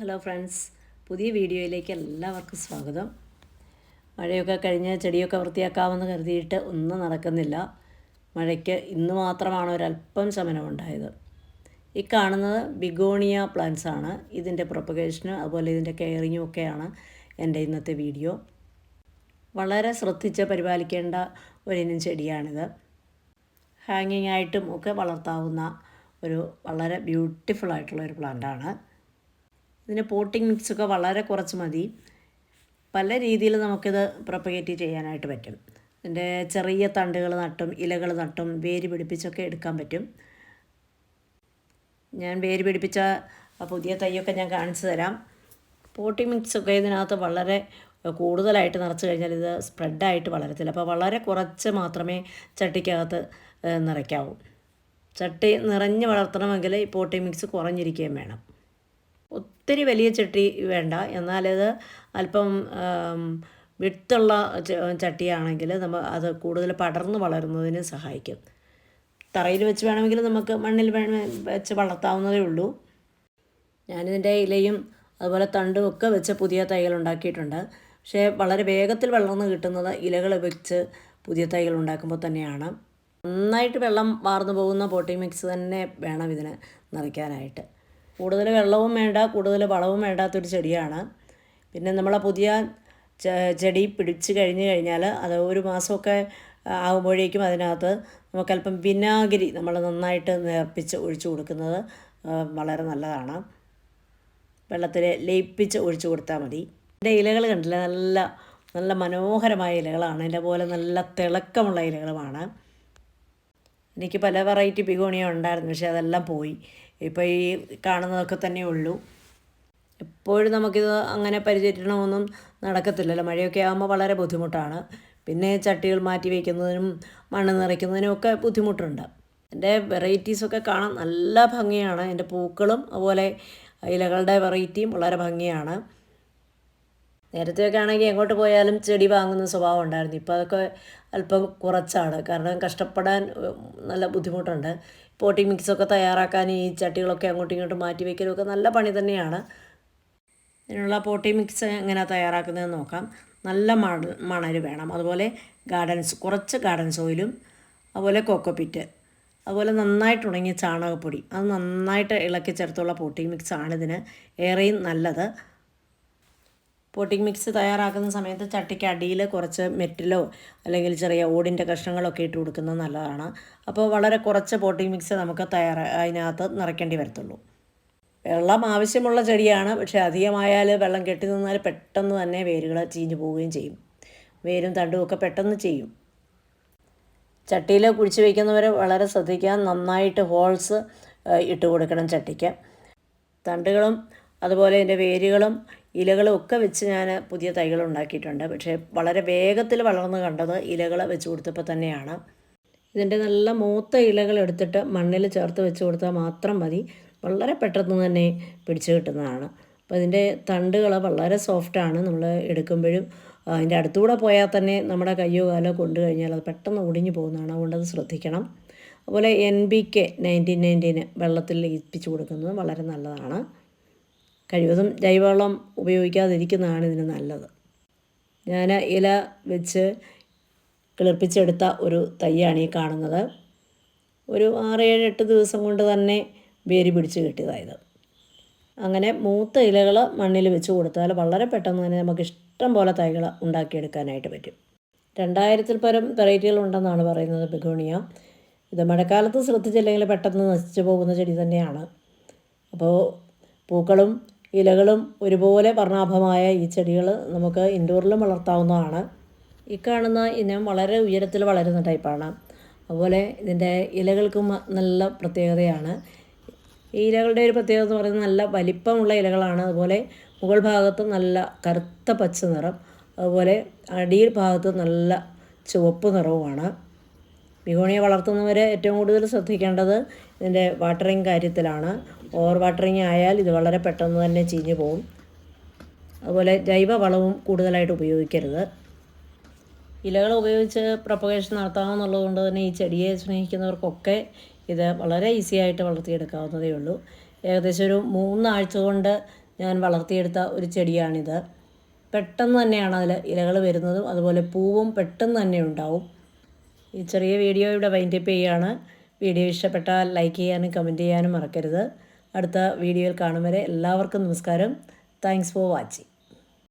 Hello friends പുതിയ വീഡിയോയിലേക്ക് എല്ലാവർക്കും സ്വാഗതം. മഴയൊക്കെ കഴിഞ്ഞ് ചെടിയൊക്കെ വൃത്തിയാക്കാമെന്ന് കരുതിയിട്ട് ഒന്നും നടക്കുന്നില്ല. മഴയ്ക്ക് ഇന്ന് മാത്രമാണ് ഒരല്പം ശമനമുണ്ടായത്. ഈ കാണുന്നത് ബിഗോണിയ പ്ലാന്റ്സ് ആണ്. ഇതിന്റെ പ്രൊപ്പഗേഷനും അതുപോലെ ഇതിന്റെ കെയറിങ്ങും ഒക്കെയാണ് എന്റെ ഇന്നത്തെ വീഡിയോ. വളരെ ശ്രദ്ധിച്ച് പരിപാലിക്കേണ്ട ഒരിനം ചെടിയാണിത്. ഹാങ്ങിങ് ആയിട്ടും ഒക്കെ വളർത്താവുന്ന ഒരു വളരെ ബ്യൂട്ടിഫുൾ ആയിട്ടുള്ള ഒരു പ്ലാന്റാണ് ഇതിന് പോട്ടിംഗ് മിക്സൊക്കെ വളരെ കുറച്ച് മതി. പല രീതിയിൽ നമുക്കിത് പ്രൊപ്പഗേറ്റ് ചെയ്യാനായിട്ട് പറ്റും. ഇതിന്റെ ചെറിയ തണ്ടുകൾ നട്ടും ഇലകൾ നട്ടും വേര് പിടിപ്പിച്ചൊക്കെ എടുക്കാൻ പറ്റും. ഞാൻ വേര് പിടിപ്പിച്ച പുതിയ തൈയൊക്കെ ഞാൻ കാണിച്ചു തരാം. പോട്ടിംഗ് മിക്സൊക്കെ ഇതിനകത്ത് വളരെ കൂടുതലായിട്ട് നിറച്ച് കഴിഞ്ഞാൽ ഇത് സ്പ്രെഡായിട്ട് വളരത്തില്ല. അപ്പോൾ വളരെ കുറച്ച് മാത്രമേ ചട്ടിക്കകത്ത് നിറയ്ക്കാവൂ. ചട്ടി നിറഞ്ഞ് വളർത്തണമെങ്കിൽ ഈ പോട്ടിംഗ് മിക്സ് കുറഞ്ഞിരിക്കുകയും വേണം. ഒത്തിരി വലിയ ചട്ടി വേണ്ട. എന്നാലത് അല്പം വിട്ടുള്ള ചട്ടിയാണെങ്കിൽ നമ്മൾ അത് കൂടുതൽ പടർന്ന് വളരുന്നതിന് സഹായിക്കും. തറയിൽ വെച്ച് വേണമെങ്കിൽ നമുക്ക് മണ്ണിൽ വെച്ച് വളർത്താവുന്നതേ ഉള്ളൂ. ഞാനിതിന്റെ ഇലയും അതുപോലെ തണ്ടും ഒക്കെ വെച്ച് പുതിയ തൈകൾ ഉണ്ടാക്കിയിട്ടുണ്ട്. പക്ഷേ വളരെ വേഗത്തിൽ വളർന്ന് കിട്ടുന്നത് ഇലകൾ വെച്ച് പുതിയ തൈകൾ ഉണ്ടാക്കുമ്പോൾ തന്നെയാണ്. നന്നായിട്ട് വെള്ളം വാർന്നു പോകുന്ന പോട്ടിംഗ് മിക്സ് തന്നെ വേണം ഇതിന് നിറയ്ക്കാനായിട്ട്. കൂടുതൽ വെള്ളവും വേണ്ട കൂടുതൽ വളവും വേണ്ടാത്തൊരു ചെടിയാണ്. പിന്നെ നമ്മളെ പുതിയ ചെടി പിടിച്ച് കഴിഞ്ഞ് കഴിഞ്ഞാൽ അത് ഒരു മാസമൊക്കെ ആകുമ്പോഴേക്കും അതിനകത്ത് നമുക്കല്പം വിനാഗിരി നമ്മൾ നന്നായിട്ട് നേർപ്പിച്ച് ഒഴിച്ചു കൊടുക്കുന്നത് വളരെ നല്ലതാണ്. വെള്ളത്തിൽ ലയിപ്പിച്ച് ഒഴിച്ചു കൊടുത്താൽ മതി. എന്റെ ഇലകൾ കണ്ടില്ലേ? നല്ല നല്ല മനോഹരമായ ഇലകളാണ്. എന്റെ പോലെ നല്ല തിളക്കമുള്ള ഇലകളുമാണ്. എനിക്ക് പല വെറൈറ്റി ബിഗോണിയ ഉണ്ടായിരുന്നു പക്ഷേ അതെല്ലാം പോയി. ഇപ്പോൾ ഈ കാണുന്നതൊക്കെ തന്നെ ഉള്ളൂ. എപ്പോഴും നമുക്കിത് അങ്ങനെ പരിചരിക്കണമൊന്നും നടക്കത്തില്ലല്ലോ. മഴയൊക്കെ ആകുമ്പോൾ വളരെ ബുദ്ധിമുട്ടാണ്. പിന്നെ ചട്ടികൾ മാറ്റി വയ്ക്കുന്നതിനും മണ്ണ് നിറയ്ക്കുന്നതിനും ഒക്കെ ബുദ്ധിമുട്ടുണ്ട്. എന്റെ വെറൈറ്റീസൊക്കെ കാണാൻ നല്ല ഭംഗിയാണ്. എന്റെ പൂക്കളും അതുപോലെ ഇലകളുടെ വെറൈറ്റിയും വളരെ ഭംഗിയാണ്. നേരത്തെയൊക്കെ ആണെങ്കിൽ എങ്ങോട്ട് പോയാലും ചെടി വാങ്ങുന്ന സ്വഭാവം ഉണ്ടായിരുന്നു. ഇപ്പോൾ അതൊക്കെ അല്പം കുറച്ചാണ്. കാരണം കഷ്ടപ്പെടാൻ നല്ല ബുദ്ധിമുട്ടുണ്ട്. പോട്ടിംഗ് മിക്സൊക്കെ തയ്യാറാക്കാൻ ഈ ചട്ടികളൊക്കെ അങ്ങോട്ടും ഇങ്ങോട്ടും മാറ്റി വയ്ക്കലൊക്കെ നല്ല പണി തന്നെയാണ്. ഇതിനുള്ള പോട്ടി മിക്സ് എങ്ങനെ തയ്യാറാക്കുന്നതെന്ന് നോക്കാം. നല്ല മണ മണൽ വേണം. അതുപോലെ ഗാർഡൻസ് കുറച്ച് ഗാർഡൻ സോയിലും അതുപോലെ കൊക്കോപ്പിറ്റ് അതുപോലെ നന്നായിട്ട് ഉണങ്ങിയ ചാണകപ്പൊടി. അത് നന്നായിട്ട് ഇളക്കി ചേർത്തുള്ള പോട്ടിംഗ് മിക്സ് ആണ് ഇതിന് ഏറെയും നല്ലത്. പോട്ടിംഗ് മിക്സ് തയ്യാറാക്കുന്ന സമയത്ത് ചട്ടിക്ക് അടിയിൽ കുറച്ച് മെറ്റിലോ അല്ലെങ്കിൽ ചെറിയ ഓടിന്റെ കഷ്ണങ്ങളൊക്കെ ഇട്ട് കൊടുക്കുന്നത് നല്ലതാണ്. അപ്പോൾ വളരെ കുറച്ച് പോട്ടിംഗ് മിക്സ് നമുക്ക് തയ്യാറാ അതിനകത്ത് നിറയ്ക്കേണ്ടി വരത്തുള്ളൂ. വെള്ളം ആവശ്യമുള്ള ചെടിയാണ്. പക്ഷേ അധികമായാൽ വെള്ളം കെട്ടി നിന്നാൽ പെട്ടെന്ന് തന്നെ വേരുകൾ ചീഞ്ഞു പോവുകയും ചെയ്യും. വേരും തണ്ടും ഒക്കെ പെട്ടെന്ന് ചെയ്യും. ചട്ടിയിൽ കുഴിച്ച് വയ്ക്കുന്നവർ വളരെ ശ്രദ്ധിക്കുക. നന്നായിട്ട് ഹോൾസ് ഇട്ട് കൊടുക്കണം ചട്ടിക്ക്. തണ്ടുകളും അതുപോലെ അതിന്റെ വേരുകളും ഇലകളും ഒക്കെ വെച്ച് ഞാൻ പുതിയ തൈകൾ ഉണ്ടാക്കിയിട്ടുണ്ട്. പക്ഷേ വളരെ വേഗത്തിൽ വളർന്ന് കണ്ടത് ഇലകൾ വെച്ച് കൊടുത്തപ്പോൾ തന്നെയാണ്. ഇതിന്റെ നല്ല മൂത്ത ഇലകൾ എടുത്തിട്ട് മണ്ണിൽ ചേർത്ത് വെച്ച് കൊടുത്താൽ മാത്രം മതി. വളരെ പെട്ടെന്ന് തന്നെ പിടിച്ചു കിട്ടുന്നതാണ്. അപ്പോൾ ഇതിന്റെ തണ്ടുകൾ വളരെ സോഫ്റ്റാണ് നമ്മൾ എടുക്കുമ്പോഴും അതിന്റെ അടുത്തുകൂടെ പോയാൽ തന്നെ നമ്മുടെ കയ്യോ കാലോ കൊണ്ടു കഴിഞ്ഞാൽ അത് പെട്ടെന്ന് ഒടിഞ്ഞു പോകുന്നതാണ്. അതുകൊണ്ട് അത് ശ്രദ്ധിക്കണം. അതുപോലെ N B K nineteen nineteen വെള്ളത്തിൽ ലയിപ്പിച്ച് കൊടുക്കുന്നത് വളരെ നല്ലതാണ്. കഴിവതും ജൈവവളം ഉപയോഗിക്കാതിരിക്കുന്നതാണ് ഇതിന് നല്ലത്. ഞാൻ ഇല വെച്ച് കിളിർപ്പിച്ചെടുത്ത ഒരു തൈയാണ് ഈ കാണുന്നത്. ഒരു ആറ് ഏഴ് എട്ട് ദിവസം കൊണ്ട് തന്നെ വേര് പിടിച്ച് കിട്ടിയതായത്. അങ്ങനെ മൂത്ത ഇലകൾ മണ്ണിൽ വെച്ച് കൊടുത്താൽ വളരെ പെട്ടെന്ന് തന്നെ നമുക്ക് ഇഷ്ടം പോലെ തൈകൾ ഉണ്ടാക്കിയെടുക്കാനായിട്ട് പറ്റും. രണ്ടായിരത്തിൽ പരം വെറൈറ്റികൾ ഉണ്ടെന്നാണ് പറയുന്നത് ബിഗോണിയ. ഇത് മഴക്കാലത്ത് ശ്രദ്ധിച്ചില്ലെങ്കിൽ പെട്ടെന്ന് നശിച്ചു പോകുന്ന ചെടി തന്നെയാണ്. അപ്പോൾ പൂക്കളും ഇലകളും ഒരുപോലെ വർണാഭമായ ഈ ചെടികൾ നമുക്ക് ഇൻഡോറിലും വളർത്താവുന്നതാണ്. ഈ കാണുന്ന ഇനം വളരെ ഉയരത്തിൽ വളരുന്ന ടൈപ്പാണ്. അതുപോലെ ഇതിന്റെ ഇലകൾക്കും നല്ല പ്രത്യേകതയാണ്. ഈ ഇലകളുടെ ഒരു പ്രത്യേകത എന്ന് പറയുന്നത് നല്ല വലിപ്പമുള്ള ഇലകളാണ്. അതുപോലെ മുകൾ ഭാഗത്ത് നല്ല കറുത്ത പച്ച നിറം അതുപോലെ അടിയിൽ ഭാഗത്ത് നല്ല ചുവപ്പ് നിറവുമാണ്. ബിഗോണിയെ വളർത്തുന്നവരെ ഏറ്റവും കൂടുതൽ ശ്രദ്ധിക്കേണ്ടത് ഇതിന്റെ വാട്ടറിങ് കാര്യത്തിലാണ്. ഓവർ വാട്ടറിങ് ആയാൽ ഇത് വളരെ പെട്ടെന്ന് തന്നെ ചീഞ്ഞു പോകും അതുപോലെ ജൈവ വളവും കൂടുതലായിട്ട് ഉപയോഗിക്കരുത്. ഇലകൾ ഉപയോഗിച്ച് പ്രൊപ്പഗേഷൻ നടത്താമെന്നുള്ളത് കൊണ്ട് തന്നെ ഈ ചെടിയെ സ്നേഹിക്കുന്നവർക്കൊക്കെ ഇത് വളരെ ഈസി ആയിട്ട് വളർത്തിയെടുക്കാവുന്നതേ ഉള്ളൂ. ഏകദേശം ഒരു മൂന്നാഴ്ച കൊണ്ട് ഞാൻ വളർത്തിയെടുത്ത ഒരു ചെടിയാണിത്. പെട്ടെന്ന് തന്നെയാണ് അതിൽ ഇലകൾ വരുന്നതും അതുപോലെ പൂവും പെട്ടെന്ന് തന്നെ ഉണ്ടാവും. ഈ ചെറിയ വീഡിയോ ഇവിടെ വൈൻഡപ്പ് ചെയ്യുകയാണ്. വീഡിയോ ഇഷ്ടപ്പെട്ടാൽ ലൈക്ക് ചെയ്യാനും കമന്റ് ചെയ്യാനും മറക്കരുത്. അടുത്ത വീഡിയോയിൽ കാണും വരെ എല്ലാവർക്കും നമസ്കാരം. Thanks for watching